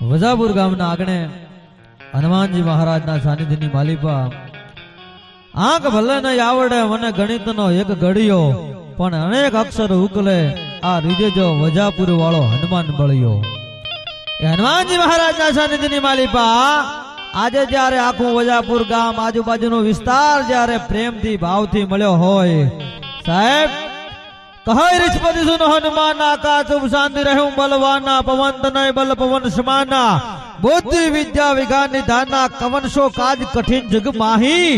વજાપુર ગામના આગણે હનુમાનજી મહારાજના સાનિધ્યની માલિપા. આંખ ભલે નહીં આવડે, મને ગણિતનો એક ઘડિયો પણ અનેક અક્ષર ઉકલે આ રીજેજો વજાપુર વાળો હનુમાન બળ્યો. હનુમાનજી મહારાજના સાનિધ્યની માલિપા, આજે જ્યારે આખું વજાપુર ગામ આજુબાજુનો વિસ્તાર જ્યારે પ્રેમથી, ભાવથી મળ્યો હોય, સાહેબ કહે રિષ્પતિ સુન હનુમાન આકાશ શાંતિ રહું બલવાના, પવન તનય બલ, પવન સમાના બુદ્ધિ વિદ્યા વિજ્ઞાન નિધાના કવન શો કાજ કઠિન જગ માહી.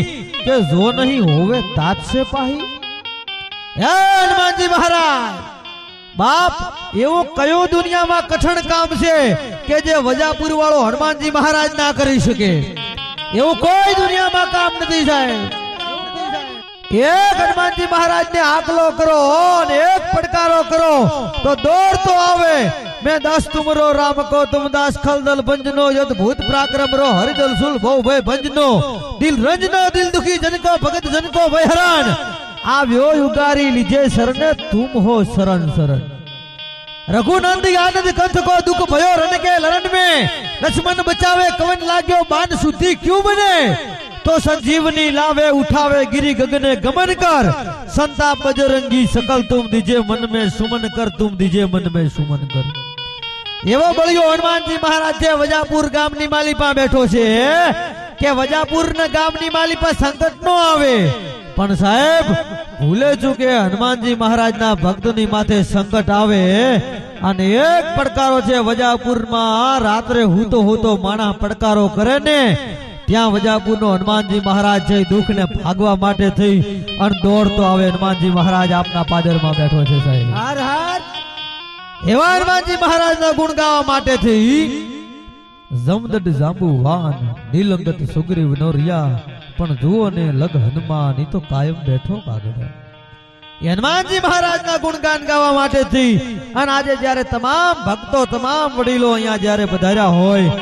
કે જો નહીં હોવે તાત સે પાહી. હે હનુમાનજી મહારાજ, બાપ એવું કયું દુનિયામાં કઠણ કામ છે કે જે વજાપુર વાળો હનુમાનજી મહારાજ ના કરી શકે? એવું કોઈ દુનિયામાં કામ નથી સાહેબ. એક હનુમાનજી મહારાજ ને આકલો કરો. તો દોડતો આવે. મેં દાસ તુમરો, રામ કો તુમ દાસ ખલદલ ભંજનો, યદ ભૂત પ્રાક્રમ રો હરિદલ સુલ ભવ ભય ભંજનો. દિલ રંજનો, દિલ દુખી જનકો ભગત જનકો ભય હરણ આવ્યો યુગારી, લીજે શરણે, તુમ હો શરણ શરણ. રઘુનંદ આનંદ કંથ કો દુખ ભયો રણ કે લરણ में લક્ષ્મણ બચાવે, કવન લાગ્યો બાન સુધી ક્યું બને? તો સંજીવની લાવે, ઉઠાવે, ગિરી ગગને ગમન કર. સંતા બજરંગી સકલ તુમ દીજે મન મે સુમન કર તુમ દીજે મન મે સુમન કર. એવો બળિયો હનુમાનજી મહારાજ જે વજાપુર ગામની માલિપા બેઠો છે. કે વજાપુર ના ગામની માલિપા સંકટ નો આવે. પણ સાહેબ, ભૂલે ચૂકે હનુમાનજી મહારાજના ભક્તની માથે સંકટ આવે. અને એક પડકારો છે વજાપુરમાં રાત્રે હૂતો હૂતો માણા પડકારો કરે ને ત્યાં વજાપુરનો હનુમાનજી મહારાજ છે દુઃખ ને ભાગવા માટે થઈ અને દોડતો આવે. હનુમાનજી મહારાજ આપના પાદરમાં બેઠો છે સાહેબ. હાર હાર. એવા હનુમાનજી મહારાજના ગુણ ગાવા માટે થઈ. જમદડ જાંબુ વાન નીલંગત સુગ્રીવ નો રિયા પણ જુઓ ને લગ હનુમાન ઈ તો કાયમ બેઠો કાગળ હનુમાનજી મહારાજના ગુણગાન ગાવા માટે થઈ. અને આજે જ્યારે તમામ ભક્તો તમામ વડીલો અહીંયા જ્યારે પધાર્યા હોય